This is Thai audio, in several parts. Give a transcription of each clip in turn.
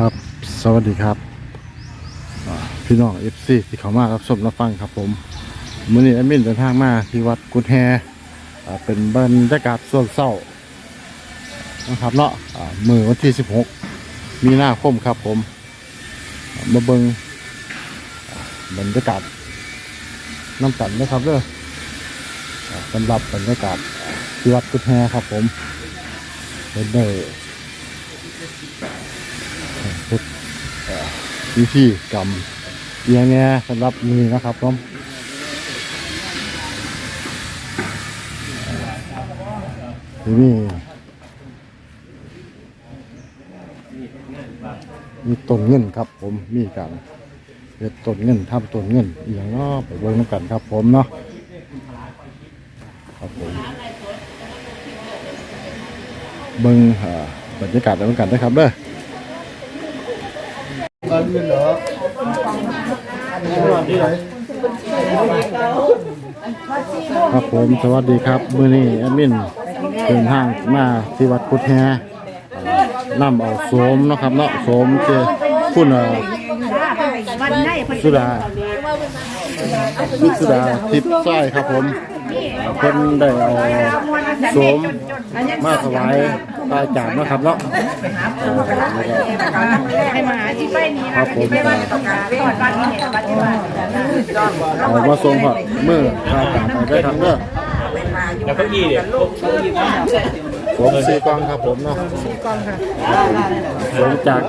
ครับ สวัสดีครับ พี่น้องเอฟซีที่เขามารับชมรับฟังครับผมมื้อนี้แอดมินเดินทางมาที่วัดกุดแฮอ่เป็นบรรยากาศส่วนเศร้านะครับเนาะมือวันที่ 16 มีหน้าคมครับผม มาเบิงบรรยากาศน้ำกันนะครับเด้อสำหรับบรรยากาศที่วัดกุดแฮครับผมเป็นได้พุทธ วิธีกรรมเอียงแง่สำหรับมือนะครับผมทีนี่มีต้นเงินครับ ผมมีการเฮ็ดต้นเงินทำต้นเงินอย่างเนาะไปเบิ่งกันครับ ผมเนาะครับผมเบิ่งบรรยากาศนำกันนะครับเด้อ ครับผมสวัสดีครับ มื้อนี้แอดมินเดินทางมาที่วัดพุทธแฮนำเอาโสมเนาะครับเนาะโสมเจคุณเอ่อวันไหนเพิ่นสุดาสุดาทิพย์สร้อยครับผม เพิ่นได้เอาโสมมาถวายพระอาจารย์เนาะครับเนาะเออแล้วก็ให้มาหาที่ไปนี้ครับผมไปว่าต้องการไปวัดบ้านนี่เนี่ยวัดที่บ้านเอามาส่งครับมือพระอาจารย์ไปได้ครับเด้อแล้วเก้าอี้เนี่ยผมซีกองครับผมเนาะผมจาก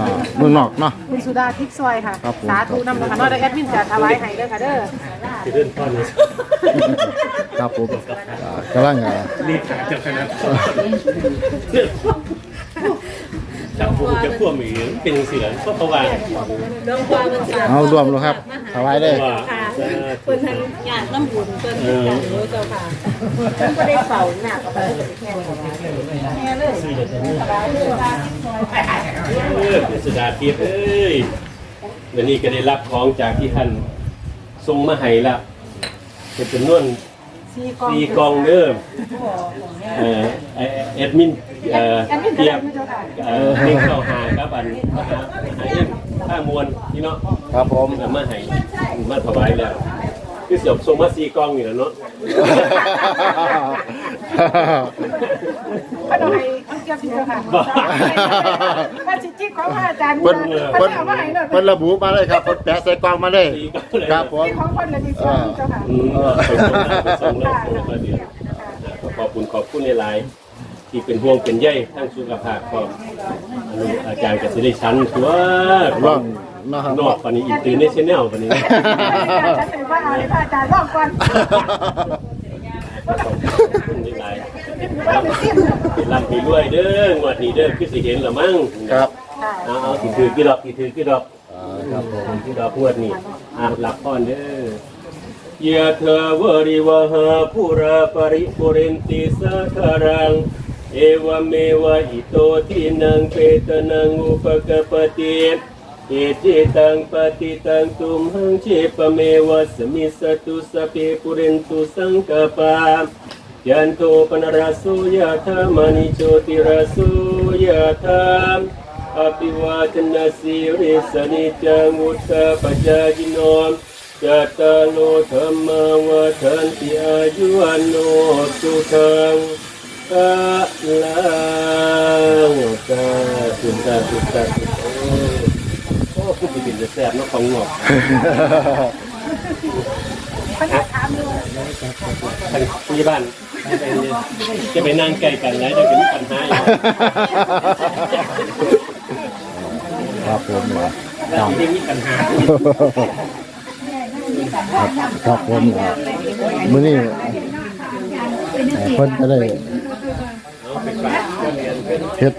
อ่าเมืองนอกเนาะ คุณสุดาทิพย์ซอยค่ะ ครับผม สาธุนำนะคะเนาะได้แอดมินจะถวายให้เด้อค่ะเด้อคือเรื่องพ่อเนี่ยครับผมอ่ากำลังอ่ารีบหาเจ้าคณะจับผมจะพ่วงอีกเป็นเสือเพราะเขาว่าเอารวมเลยครับถวายได้ว่า เพิ่นทั้งญาติน้ำบุญเพิ่นทั้งกันโอ้เจ้าค่ะเพิ่นก็ได้เฝ้าหน้ากับเพิ่นแค่นี้เออเป็นสุดาเทียบเอ้ยวันนี้ก็ได้รับของจากที่ท่านทรงมาให้ละเป็นจำนวนซีกองสี่กองเดิมเอ่อเอ่อแอดมินเอ่อแอดมินเทียบเจ้าค่ะเอ่อเลี้ยงเข้าหาครับอันหาหาเองข้ามวลพี่เนาะครับผมเอามาให้ มาถวายแล้วคือเสียบทรงมาสีกองอยู่แล้วเนาะเพิ่นเอาให้เอาเกี่ยวสิเจ้าค่ะบ้าว่าสิจิกของพระอาจารย์เพิ่นเพิ่เพิ่นนเอามาให้เด้อเพิ่นระบุมาเลยครับเพิ่นแปะใส่กล่องมาเลยสีกองเลยครับผมที่ของเพิ่นละที่สองเจ้าค่ะอืมไปส่งแล้วไปส่งแล้วส่งแล้วเดี๋ยวขอบคุณขอบคุณในไลน์ที่เป็นห่วงเป็นใยทั้งสุขภาพก็อนุอาจารย์กับสิริชันชัวร่อง เนาะครับนอกปานนี้อินเตอร์เนชั่นแนลปานนี้ฉันเป็นว่าเอาให้พระอาจารย์รอบก่อนนี่ไลน์รับรับปีด้วยเด้องวดนี้เด้อคือสิเห็นละมั้งครับเอาเอาสิถือกี่ดอกสิถือกี่ดอกอ่าครับผมที่ดอกงวดนี้อะหลับก่อนเด้อยะเธอวริวหาปุราปริปุเรนติสาคารังเอวเมวะอิโตทินังเปตนังอุปกปปติเอจิตังปฏิตังตุมหังเชปเมวะสมิสตุสพเพปุเรนตุสังกปายันโตปนราสุยะธามณิโชติราสุยะธามอภิวาทนาสีริสนิจังุตตาปจายิโนจัตตาโลธรรมวาทันติอายุวันโนสุขังอะลังสาธุสาธุสาธุโอ้ โอ้ผู้ที่เป็นจะแซ่บเนาะของงอกทางผู้ใหญ่บ้านจะไปนั่งใกล้กันแล้วจะเป็นปัญหาครับผมเนี่ยแล้วที่มีปัญหาครับผมอ่ามื้อนี้อ่าเพิ่นก็ได้เฮ็ด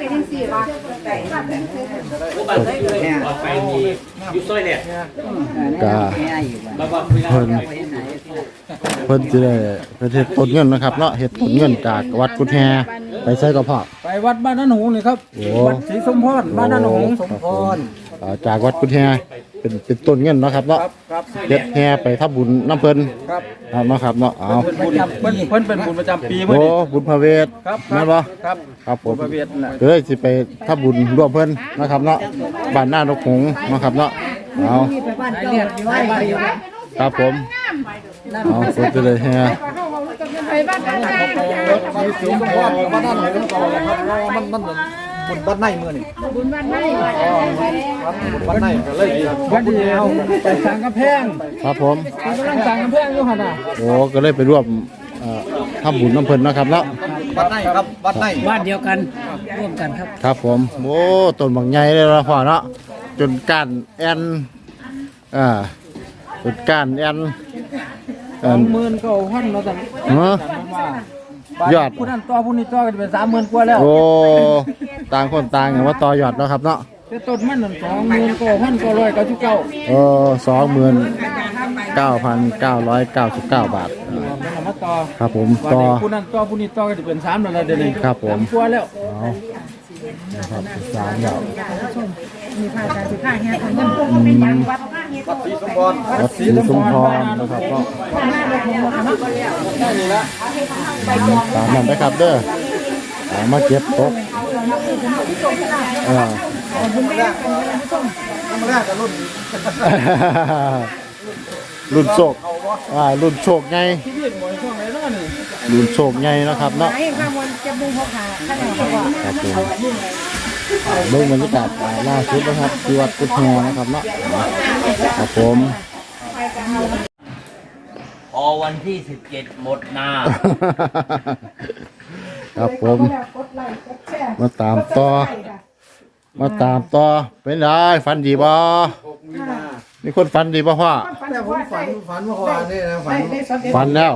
บ้านไหนเลยออกไปมีอยู่ซอยเนี่ยกาแล้วก็เวลาเพิ่นเพิ่นสิได้เพิ่นเฮ็ดต้นเงินนะครับเนาะเฮ็ดต้นเงินจากวัดกุดแฮไปใส่กระเพาะไปวัดบ้านนาหนูเลยครับโอ้วัดศรีสมพรบ้านนาหนูโอ้สมพร อ่าจากวัดกุฎแฮเป็นเป็นต้นเงินเนาะครับเนาะครับครับเฮ็ดแฮไปทับบุญน้ำเพิ่นครับเอาเนาะครับเนาะเอาเป็นบุญเพิ่นเพิ่นเป็นบุญประจำปีมื้อโอ้นี้บุญพระเวทครับแม่นบ่ครับครับผบุญมประเวทน่ะเอ้ยสิไปทับบุญร่วมเพิ่นนะครับเนาะบ้านหน้านกหงส์เนาะครับเนาะเอาไปบ้านเจ้าอยู่ไว้ไปอยู่ครับผมเอาคนจะเลยแฮไปบ้านอาจารย์มีสูงพรบ้านนั้นให้มันต่อครับเพราะว่ามันมัน บุญบ้านในมื้อนี้บุญบ้านไม่ครับบุญบ้านในก็เลยวันที่เอาไปสร้างกำแพงครับผมกำลังสร้างกำแพงอยู่หั่นน่ะโอ้ก็เลยไปร่วมเอ่อทำบุญน้ำเพิ่นเนาะครับเนาะบ้านในครับบ้านในบ้านเดียวกันร่วมกันครับ ครับผมโอ้ต้นบางใหญ่เลยละพ่อเนาะจนก้านแอนอ่าจนก้านแอนสเอ่อองหมื่นเก้าพันเนาะท่านเนาะว่า ยอด ผู้นั้นต่อผู้นี้ต่อก็จะเป็นสามหมื่นกว่าแล้วโอ้ ต่างคนต่างอย่างว่าต่อยอดเนาะครับเนาะแต่ต้นมันนั่นสองหมื่นเก้าพันเก้าร้อยเก้าสิบเก้าเออสองหมื่นเก้าพันเก้าร้อยเก้าสิบเก้าบาทเป็นเอามาต่อครับผมว่าต่อเด็กผู้นั้นต่อผู้นี้ต่อก็จะเป็นสามแล้วล่ะเดี๋ยวนี้ครับผม สามกว่าแล้วเอานะครับสามอย่างมีพระอาจารย์สิบห้าเฮียคนนั้นก็เป็นยังวัด วัดศรีสมพรวัดศรีสมพรนะครับก็ตามนั้นนะครับเด้อมาเก็บตกเออธรรมดากับรุ่นรุ่นโชคอ่ารุ่นโชคไงรุ่นโชคไงนะครับเนาะครับผม เบิ่งบรรยากาศอ่าล่าสุดนะครับที่วัดกุฎแฮนะครับเนาะครับผมพอวันที่17หมดนาครับผมกดไลค์กดแชร์มาตามต่อ มาตามต่อ เป็นไรฝันดีบ่มีคนฝันดีบ่พ่อ แต่ผมฝันฝันเมื่อวานนี่นะฝันได้สำเร็จฝันแล้ว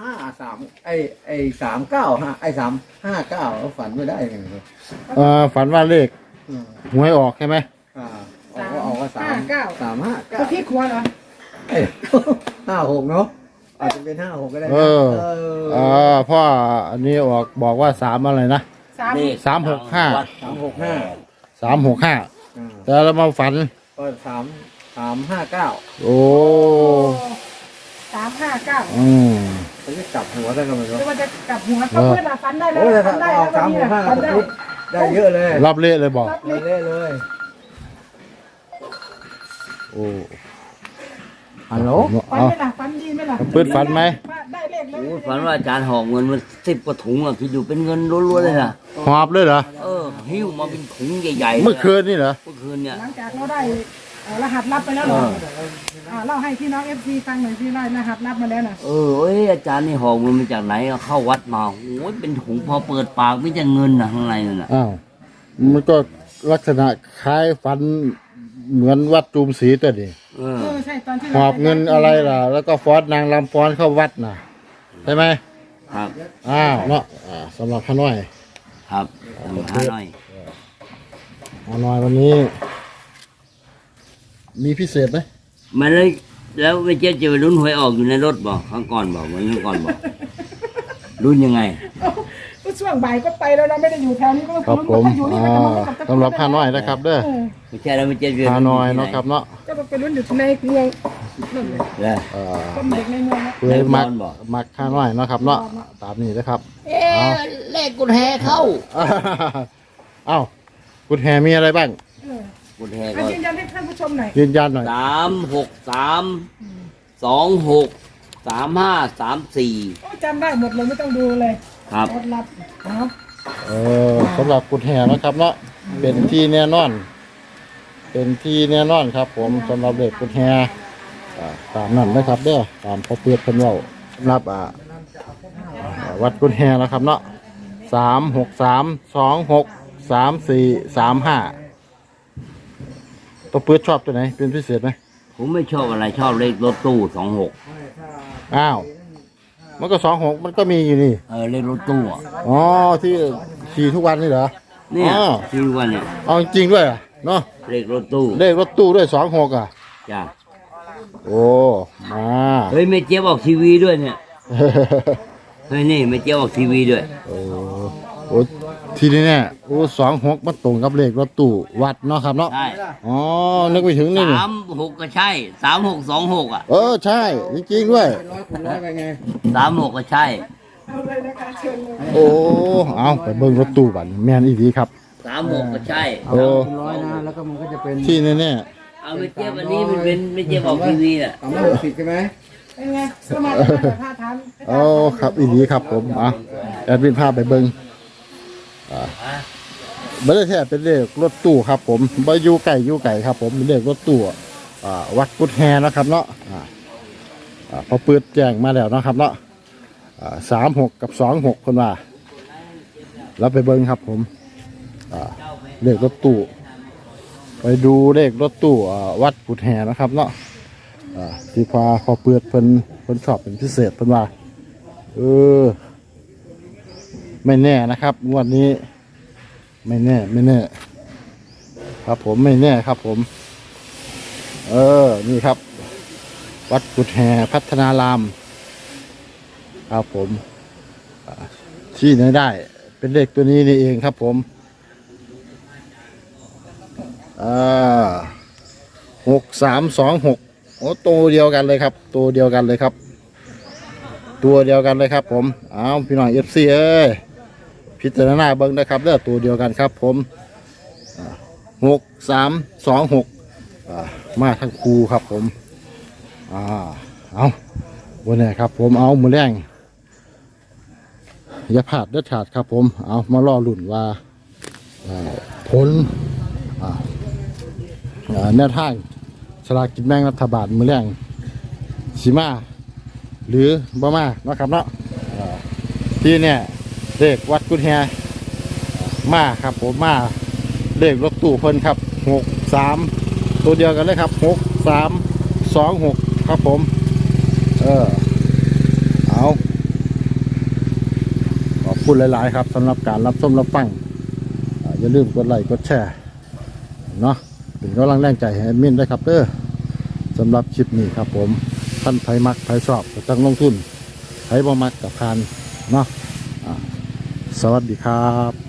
ห้าสามไอไอสามเก้าห้าไอสามห้าเก้าฝันไม่ได้ยังไงครับเอ่อฝันว่าเลขอืมหวยออกใช่ไหมอ่าออกก็ออกก็สามสามห้าเก้าก็ที่ครัวเหรอเอ้ยห้าหกเนาะอาจจะเป็นห้าหกก็ได้นะเออเอเอออพ่ออันนี้ออกบอกว่าสามอะไรนะ สามสามหกห้า สามหกห้าสามหกห้าอ่าแต่เรามาฝัน ก็สามสามห้าเก้าโอ้ สามห้าเก้าอืม เขาจะกลับหัวได้กันไหมครับจะว่าจะกลับหัวก็เพื่อนฟันได้แล้วโอ้ยถ้าฟันได้อแล้อวกสามหกห้าฟันได้ก็ได้เยอะเลยรับเละเลยบอกได้เยอะเลยโอ้ฮัลโหลฟันเอาไหมล่ะฟันดีไหมล่ะปืนฟันไหม ได้เลขเลยโอ้ฝันว่าอาจารย์หอบเงินมาสิบกว่าถุงอะคิดดูเป็นเงินล้วนๆเลยนะหอบเลยเหรอ เออหิ้วมาเป็นถุงใหญ่ๆลยะเมื่อคืนนี่เหรอเมื่อคืนเนี่ยหลังจากเราได้เอ่อรหัสลับไปแล้วเหรอ อ่าเล่าให้พี่น้องเอฟซีฟังหน่อยพี่ได้รหัสลับมาแล้วนะเออเอ้ยอาจารย์นี่หอบเงินมาจากไหนอะเข้าวัดมาโอ้ยเป็นถุงพอเปิดปากไม่จะเงินอะข้างในนั่นน่ะอ้าวมันก็ลักษณะคล้ายฟันเหมือนวัดจูมศรีตัวนี้เออเออใช่ตอนที่หอบเงินอะไรล่ะ แล้วก็ฟ้อนนางลำฟ้อนเข้าวัดน่ะใช่ไหมครับอ้าวเนาะอ่าสำหรับข้าน้อยครับทำหาหน่อยข้าน้อยวันนี้ มีพิเศษไหม มันเลยแล้วไม่เจ๊จะไปลุ้นหวยออกอยู่ในรถบอกข้างก่อนบอกเหมือนข้างก่อนบอกลุ้นยังไง ก็ช่วงบ่ายก็ไปแล้วเราไม่ได้อยู่แถวนี้ก็ครับผมก็อยู่นี่อ่าก็จะสำหรับข้าน้อยนะครับเด้อเออไม่ใช่แล้วไม่เจ๊จะไปข้าลุ้น้อยที่ไหเนาะครับเนาะก็ไปรุ่นอยู่ในเมืองนั่นเลยเออเอ่อก็เด็กในเมืองนะเพื่อมักแน่นอนบ่มักข้าน้อยเนาะครับเนาะตามนี้นะครับ เอ๊ะเลขกุญแจเข้าเอ้าคุณแฮมีอะไรบ้าง เออกุญแจมาก็ยืนยันให้ท่านผู้ชมหน่อยยืนยันหน่อย สามหกสามสองหกสามห้าสามสี่โอ้จำได้หมดเลยไม่ต้องดูเลยครับอดรับเนาะเออสำหรับกุญแฮนะครับเนาะเป็นที่แน่นอน เป็นที่แน่นอนครับ ผมสำหรับเด็กกุญแฮอ่าตามนั้นนะครับเด้อตามพอเปื้อนเพิ่นเว้าสำหรับอ่าอ่าวัดกุญแฮนะครับเนาะสามหกสามสองหกสามสี่สามห้า ตัวเปื้อนชอบตัวไหน เป็นพิเศษไหมผมไม่ชอบอะไรชอบเลขรถตู้สองหกอ้าว มันก็สองหกมันก็มีอยู่นี่ เออเลขรถตู้อะอ๋อ ที่ขี่ทุกวันนี่เหรอ เนี่ยอ๋อ ที่ว่าเนี่ยเอาจริงๆด้วยอะเนาะเลขรถตู้เลขรถตู้ด้วยสองหกอะ จ้ะโอ้ มา เฮ้ยไม่เจี๊ยบออกทีวีด้วยเนี่ยเฮ้ยนี่ไม่เจี๊ยบออกทีวีด้วย โอ้ โอ้ทีนี้เนี่ยโอ้สองหกมันตรงกับเลขรถตู้วัดเนาะครับเนาะใช่อ๋อนึกไปถึงนี่นี่สามหกก็ใช่สามหกสองหกอะเออใช่จริงๆด้วยร้อยคูณร้อยไปไงสามหกก็ใช่เอาเลยนะคะเชิญเลยโอ้เอาไปเบิ่งรถตู้บัดแม่นอีดีครับสามหกก็ใช่โอ้คูณร้อยนะแล้วก็มันก็จะเป็นที่แน่เอาไม่เทียบอันนี้มันเป็นไม่เทียบออกทีวีอะสามร้อยหกสิบใช่ไหมเป็นไงก็มาจากท่าทานๆโอ้ครับอีดีครับผมอะแอดมินพาไปเบิ่ง อ่าบ่ได้แท้เป็นเลขรถตู้ครับ ผมบ่อยู่ไก่อยู่ไก่ครับ ผมเป็นเลขรถตู้อ่าวัดกุดแฮนะครับเนาะอ่าอ่าพอเปิดแจ้งมาแล้วนะครับเนาะอ่าสามหกกับสองหกคนว่าเราไปเบิ่งครับ ผมอ่าเลขรถตู้ไปดูเลขรถตู้วัดกุดแฮนะครับเนาะที่พาพอเปิดเพิ่นเพิ่นชอบเป็นพิเศษเพิ่นว่าเออ ไม่แน่นะครับ งวดนี้ ไม่แน่ ไม่แน่ ครับผมไม่แน่ครับผม เออ นี่ครับ วัดกุดแฮพัฒนาราม ครับผมที่ไหนได้ เป็นเลขตัวนี้นี่เองครับผมอ่าหกสามสองหกโอ้ตัวเดียวกันเลยครับ ตัวเดียวกันเลยครับ ตัวเดียวกันเลยครับผม เอาพี่หน้องเอฟซีเอ้ย พิจารณาเบิ้งนะครับเลือกตัวเดียวกันครับ ผมหกสามสองหกมาทั้งคูครับผมอ่าเอาวันนี้ครับ ผมเอามือแรงอย่าพลาดเด็ดขาดครับ ผมเอามาล่อหลุ่นว่าผลอ่าแนวทางสลากกินแบ่งรัฐบาลมือแรงสีมาหรือบ่มาเนาะครับเนาะที่เนี่ย เลขวัดกุฎแฮมาครับผมมาเลขรถตู้เพิ่นครับหกสามตัวเดียวกันเลยครับหกสามสองหกครับผม เออเอาขอบคุณหลาย ๆ ครับสำหรับการรับชมรับฟังอย่าลืมกดไลค์กดแชร์เนาะเป็นกำลังแรงใจให้มินได้ครับเด้อสำหรับคลิปนี้ครับผมท่านไผมักไผชอบก็ต้งลงทุนไผบ่มักกับพานเนาะ สวัสดีครับ